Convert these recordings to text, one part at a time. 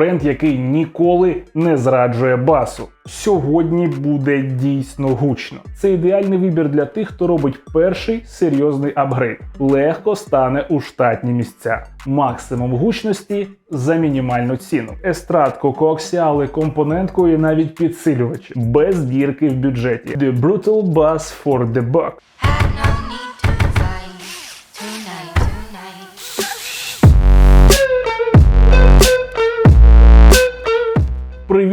бренд, який ніколи не зраджує басу. Сьогодні буде дійсно гучно. Це ідеальний вибір для тих, хто робить перший серйозний апгрейд. Легко стане у штатні місця. Максимум гучності за мінімальну ціну. Естрадку, коаксіали, компонентку і навіть підсилювачі. Без бірки в бюджеті. The Brutal Bass for the Buck.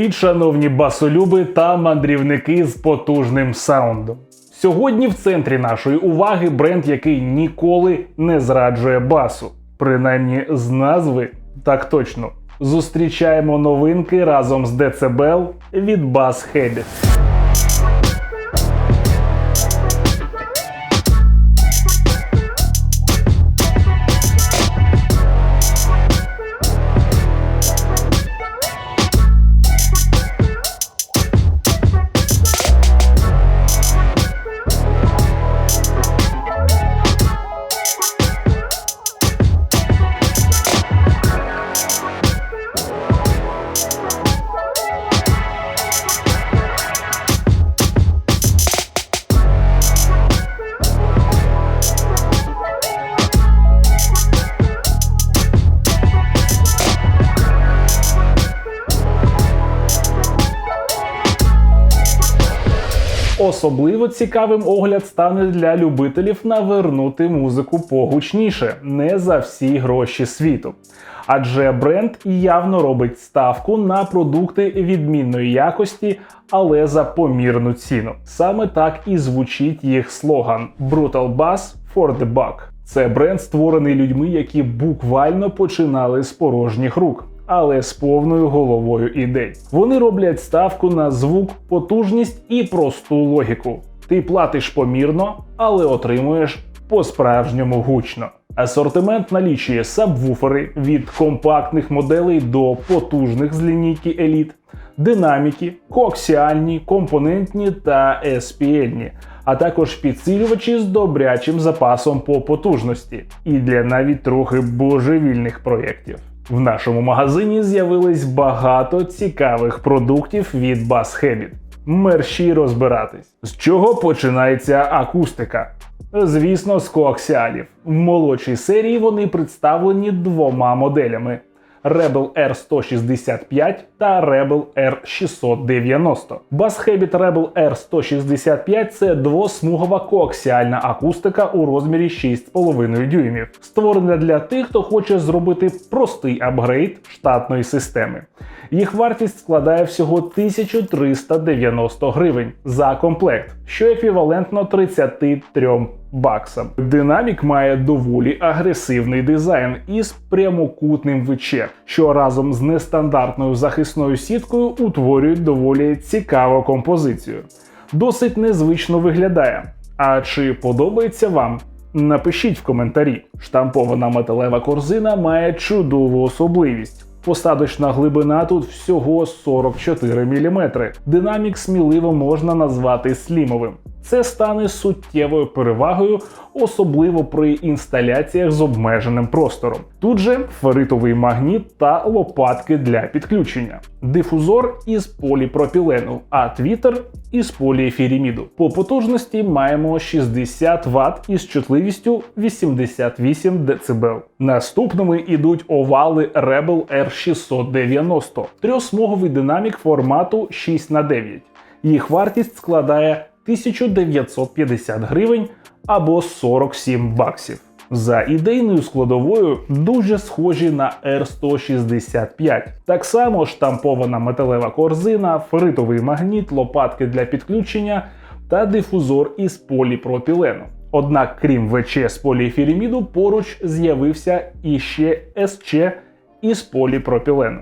Привіт, шановні басолюби та мандрівники з потужним саундом. Сьогодні в центрі нашої уваги бренд, який ніколи не зраджує басу. Принаймні з назви так точно. Зустрічаємо новинки разом з Децебел від Bass Habit. Особливо цікавим огляд стане для любителів навернути музику погучніше, не за всі гроші світу. Адже бренд явно робить ставку на продукти відмінної якості, але за помірну ціну. Саме так і звучить їх слоган Brutal Bass for the Buck. Це бренд, створений людьми, які буквально починали з порожніх рук але з повною головою ідей. Вони роблять ставку на звук, потужність і просту логіку. Ти платиш помірно, але отримуєш по-справжньому гучно. Асортимент налічує сабвуфери від компактних моделей до потужних з лінійки Elite, динаміки, коаксіальні, компонентні та SPL-ні, а також підсилювачі з добрячим запасом по потужності і для навіть трохи божевільних проєктів. В нашому магазині з'явилось багато цікавих продуктів від Bass Habit. Мерщій розбиратись. З чого починається акустика? Звісно, з коаксіалів. В молодшій серії вони представлені двома моделями: Rebel R165 та Rebel R690. Bass Habit Rebel R165 це двосмугова коаксіальна акустика у розмірі 6,5 дюймів, створена для тих, хто хоче зробити простий апгрейд штатної системи. Їх вартість складає всього 1390 гривень за комплект, що еквівалентно 33 баксам. Динамік має доволі агресивний дизайн із прямокутним ВЧ, що разом з нестандартною захисною сіткою утворюють доволі цікаву композицію. Досить незвично виглядає. А чи подобається вам? Напишіть в коментарі. Штампована металева корзина має чудову особливість. Посадочна глибина тут всього 44 мм. Динамік сміливо можна назвати слімовим. Це стане суттєвою перевагою, особливо при інсталяціях з обмеженим простором. Тут же феритовий магніт та лопатки для підключення, дифузор із поліпропілену, а твітер із поліефіріміду. По потужності маємо 60 Вт із чутливістю 88 дБ. Наступними ідуть овали Rebel R690, трьохсмуговий динамік формату 6х9. Їх вартість складає 1950 гривень або 47 баксів. За ідейною складовою дуже схожі на R165. Так само штампована металева корзина, феритовий магніт, лопатки для підключення та дифузор із поліпропілену. Однак, крім ВЧ з поліефіриміду, поруч з'явився іще СЧ із поліпропілену.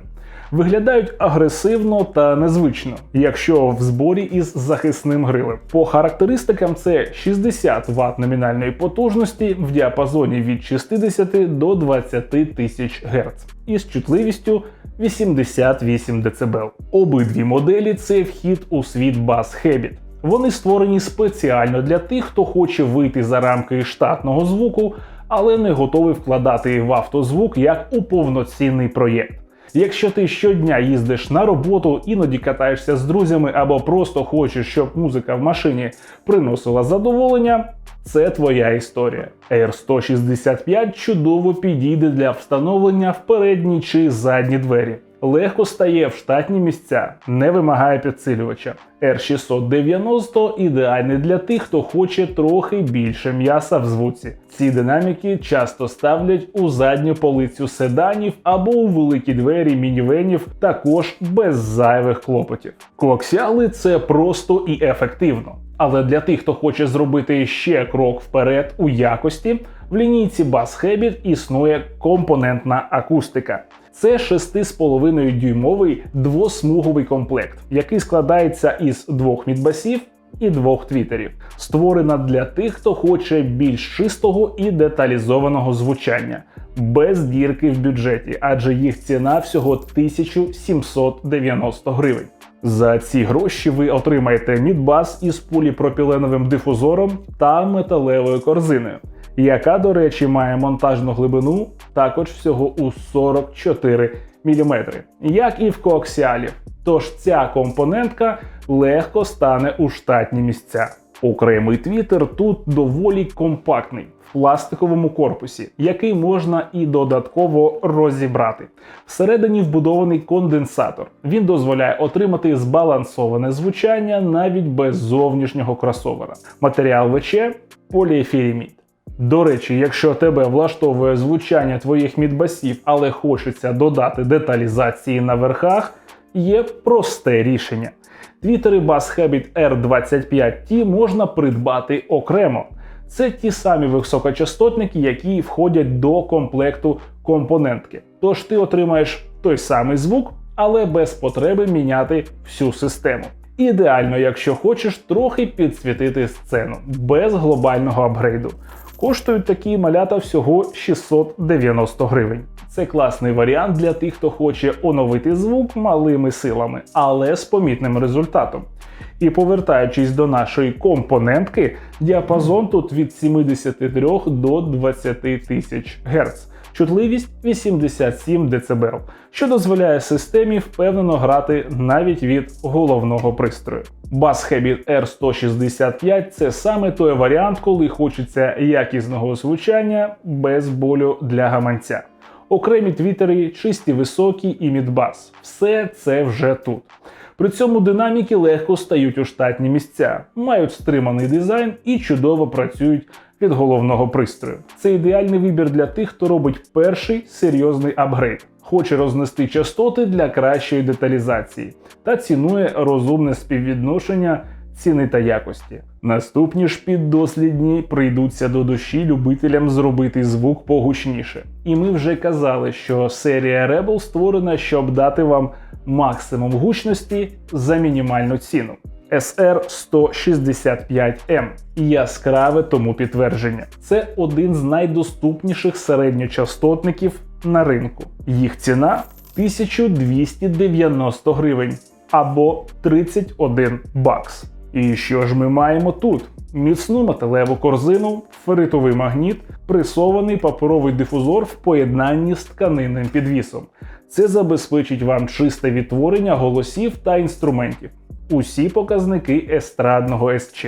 Виглядають агресивно та незвично, якщо в зборі із захисним грилем. По характеристикам це 60 Вт номінальної потужності в діапазоні від 60 до 20 тисяч Гц із чутливістю 88 дБ. Обидві моделі це вхід у світ Bass Habit. Вони створені спеціально для тих, хто хоче вийти за рамки штатного звуку, але не готовий вкладати в автозвук як у повноцінний проєкт. Якщо ти щодня їздиш на роботу, іноді катаєшся з друзями або просто хочеш, щоб музика в машині приносила задоволення, це твоя історія. Air 165 чудово підійде для встановлення в передні чи задні двері. Легко стає в штатні місця, не вимагає підсилювача. R690 ідеальний для тих, хто хоче трохи більше м'яса в звуці. Ці динаміки часто ставлять у задню полицю седанів або у великі двері мінівенів, також без зайвих клопотів. Коаксіали це просто і ефективно. Але для тих, хто хоче зробити ще крок вперед у якості, в лінійці Bass Habit існує компонентна акустика. Це 6,5 дюймовий двосмуговий комплект, який складається із двох мідбасів і двох твітерів. Створена для тих, хто хоче більш чистого і деталізованого звучання, без дірки в бюджеті, адже їх ціна всього 1790 гривень. За ці гроші ви отримаєте мідбас із поліпропіленовим дифузором та металевою корзиною, яка, до речі, має монтажну глибину також всього у 44 мм, як і в коаксіалі. Тож ця компонентка легко стане у штатні місця. Окремий твітер тут доволі компактний в пластиковому корпусі, який можна і додатково розібрати. Всередині вбудований конденсатор. Він дозволяє отримати збалансоване звучання навіть без зовнішнього кросовера. Матеріал ВЧ поліефіремід. До речі, якщо тебе влаштовує звучання твоїх мідбасів, але хочеться додати деталізації на верхах, є просте рішення. Твітери Bass Habit R25T можна придбати окремо. Це ті самі високочастотники, які входять до комплекту компонентки. Тож ти отримаєш той самий звук, але без потреби міняти всю систему. Ідеально, якщо хочеш трохи підсвітити сцену без глобального апгрейду. Коштують такі малята всього 690 гривень. Це класний варіант для тих, хто хоче оновити звук малими силами, але з помітним результатом. І повертаючись до нашої компонентки, діапазон тут від 73 до 20 тисяч Гц. Чутливість 87 дБ, що дозволяє системі впевнено грати навіть від головного пристрою. Bass Habit R165 це саме той варіант, коли хочеться якісного звучання без болю для гаманця. Окремі твітери, чисті високі і мідбас. Все це вже тут. При цьому динаміки легко стають у штатні місця, мають стриманий дизайн і чудово працюють від головного пристрою. Це ідеальний вибір для тих, хто робить перший серйозний апгрейд, хоче рознести частоти для кращої деталізації та цінує розумне співвідношення ціни та якості. Наступні ж піддослідні прийдуться до душі любителям зробити звук погучніше. І ми вже казали, що серія Rebel створена, щоб дати вам максимум гучності за мінімальну ціну. SR165M яскраве тому підтвердження. Це один з найдоступніших середньочастотників на ринку. Їх ціна 1290 гривень або 31 бакс. І що ж ми маємо тут? Міцну металеву корзину, феритовий магніт, пресований паперовий дифузор в поєднанні з тканинним підвісом. Це забезпечить вам чисте відтворення голосів та інструментів. Усі показники естрадного СЧ.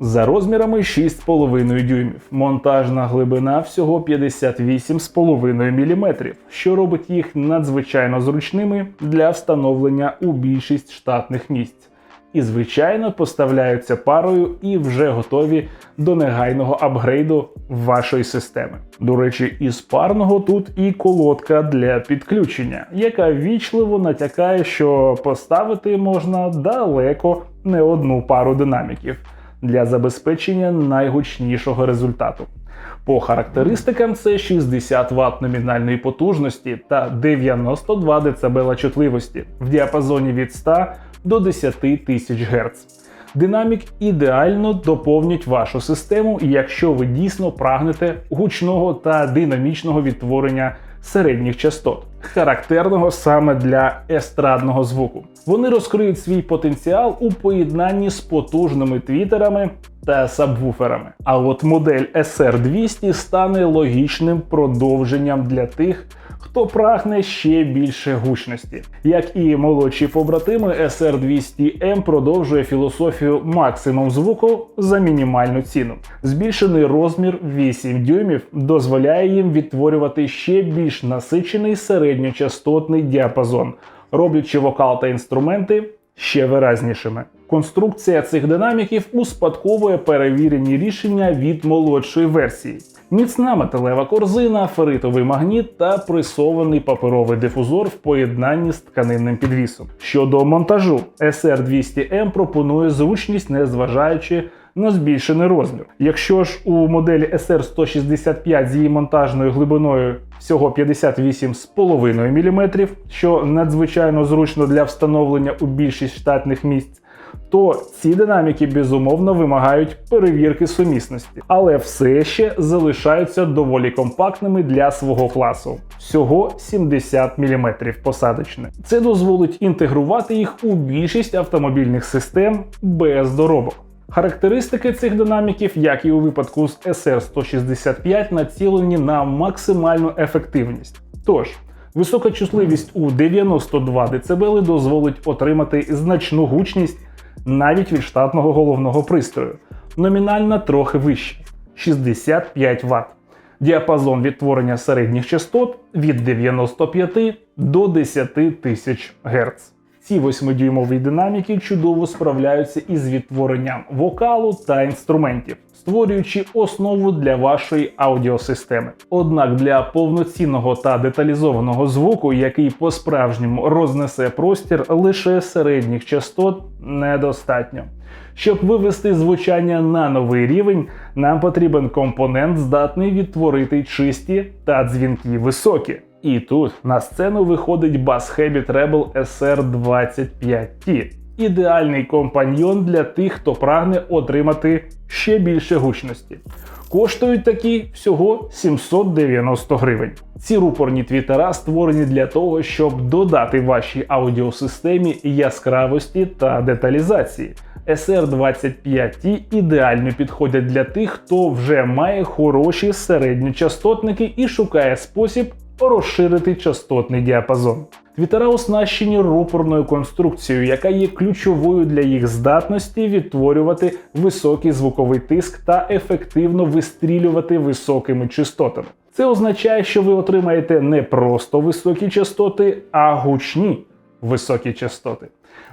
За розмірами 6,5 дюймів. Монтажна глибина всього 58,5 мм, що робить їх надзвичайно зручними для встановлення у більшість штатних місць. І, звичайно, поставляються парою і вже готові до негайного апгрейду вашої системи. До речі, із парного тут і колодка для підключення, яка вічливо натякає, що поставити можна далеко не одну пару динаміків для забезпечення найгучнішого результату. По характеристикам це 60 Вт номінальної потужності та 92 дБ чутливості в діапазоні від 100 до 10 тисяч Гц. Динамік ідеально доповнить вашу систему, якщо ви дійсно прагнете гучного та динамічного відтворення середніх частот, характерного саме для естрадного звуку. Вони розкриють свій потенціал у поєднанні з потужними твітерами та сабвуферами. А от модель SR200 стане логічним продовженням для тих, хто прагне ще більше гучності. Як і молодші побратими, SR200M продовжує філософію максимум звуку за мінімальну ціну. Збільшений розмір 8 дюймів дозволяє їм відтворювати ще більш насичений середньочастотний діапазон, роблячи вокал та інструменти ще виразнішими. Конструкція цих динаміків успадковує перевірені рішення від молодшої версії. Міцна металева корзина, феритовий магніт та пресований паперовий дифузор в поєднанні з тканинним підвісом. Щодо монтажу, SR200M пропонує зручність, незважаючи на збільшений розмір. Якщо ж у моделі SR165 з її монтажною глибиною всього 58,5 мм, що надзвичайно зручно для встановлення у більшість штатних місць, то ці динаміки безумовно вимагають перевірки сумісності, але все ще залишаються доволі компактними для свого класу. Всього 70 мм посадочне. Це дозволить інтегрувати їх у більшість автомобільних систем без доробок. Характеристики цих динаміків, як і у випадку з SR165, націлені на максимальну ефективність. Тож, висока чутливість у 92 дБ дозволить отримати значну гучність навіть від штатного головного пристрою, номінально трохи вище 65 Вт. Діапазон відтворення середніх частот від 95 до 10 тисяч Гц. Ці 8-дюймові динаміки чудово справляються із відтворенням вокалу та інструментів, створюючи основу для вашої аудіосистеми. Однак для повноцінного та деталізованого звуку, який по-справжньому рознесе простір лише середніх частот, недостатньо. Щоб вивести звучання на новий рівень, нам потрібен компонент, здатний відтворити чисті та дзвінки високі. І тут на сцену виходить Bass Habit Rebel SR25T. Ідеальний компаньйон для тих, хто прагне отримати ще більше гучності. Коштують такі всього 790 гривень. Ці рупорні твітера створені для того, щоб додати вашій аудіосистемі яскравості та деталізації. SR25T ідеально підходять для тих, хто вже має хороші середньочастотники і шукає спосіб розширити частотний діапазон. Твітера оснащені рупорною конструкцією, яка є ключовою для їх здатності відтворювати високий звуковий тиск та ефективно вистрілювати високими частотами. Це означає, що ви отримаєте не просто високі частоти, а гучні високі частоти.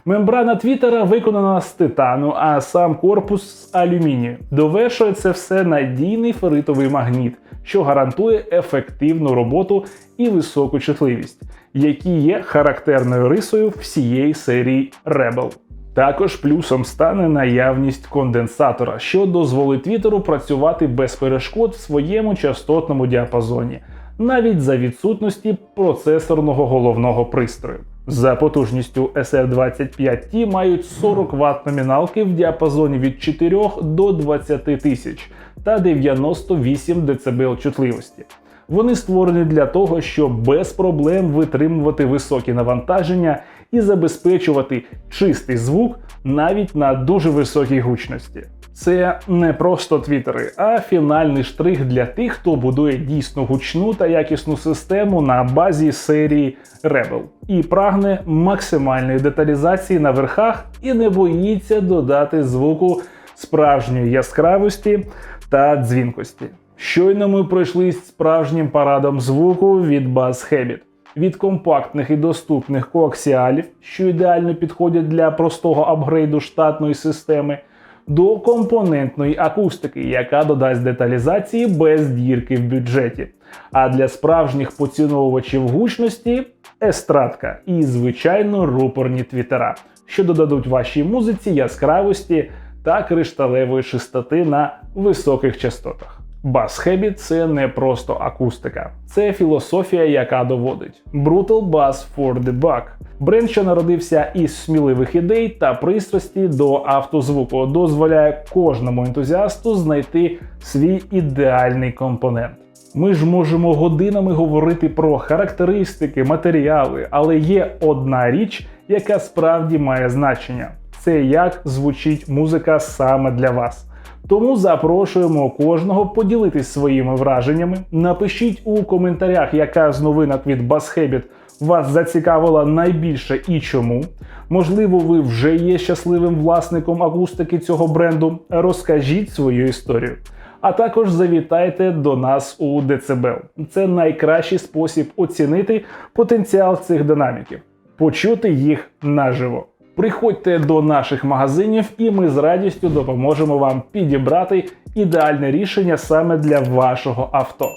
Мембрана твітера виконана з титану, а сам корпус з алюмінію. Довершує це все надійний феритовий магніт, що гарантує ефективну роботу і високу чутливість, які є характерною рисою всієї серії Rebel. Також плюсом стане наявність конденсатора, що дозволить твітеру працювати без перешкод в своєму частотному діапазоні, навіть за відсутності процесорного головного пристрою. За потужністю SR25T мають 40 Вт номіналки в діапазоні від 4 до 20 тисяч та 98 дБ чутливості. Вони створені для того, щоб без проблем витримувати високі навантаження і забезпечувати чистий звук навіть на дуже високій гучності. Це не просто твітери, а фінальний штрих для тих, хто будує дійсно гучну та якісну систему на базі серії Rebel і прагне максимальної деталізації на верхах і не боїться додати звуку справжньої яскравості та дзвінкості. Щойно ми пройшлись справжнім парадом звуку від Bass Habit. Від компактних і доступних коаксіалів, що ідеально підходять для простого апгрейду штатної системи, до компонентної акустики, яка додасть деталізації без дірки в бюджеті. А для справжніх поціновувачів гучності естрадка і, звичайно, рупорні твітера, що додадуть вашій музиці яскравості та кришталевої чистоти на високих частотах. Habit – це не просто акустика, це філософія, яка доводить Brutal Bass for the Buck. Бренд, що народився із сміливих ідей та пристрасті до автозвуку, дозволяє кожному ентузіасту знайти свій ідеальний компонент. Ми ж можемо годинами говорити про характеристики, матеріали, але є одна річ, яка справді має значення: це як звучить музика саме для вас. Тому запрошуємо кожного поділитись своїми враженнями. Напишіть у коментарях, яка з новинок від Bass Habit вас зацікавила найбільше і чому. Можливо, ви вже є щасливим власником акустики цього бренду. Розкажіть свою історію. А також завітайте до нас у Децибел. Це найкращий спосіб оцінити потенціал цих динаміків, почути їх наживо. Приходьте до наших магазинів, і ми з радістю допоможемо вам підібрати ідеальне рішення саме для вашого авто.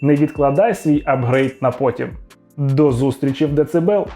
Не відкладай свій апгрейд на потім. До зустрічі в Децибел!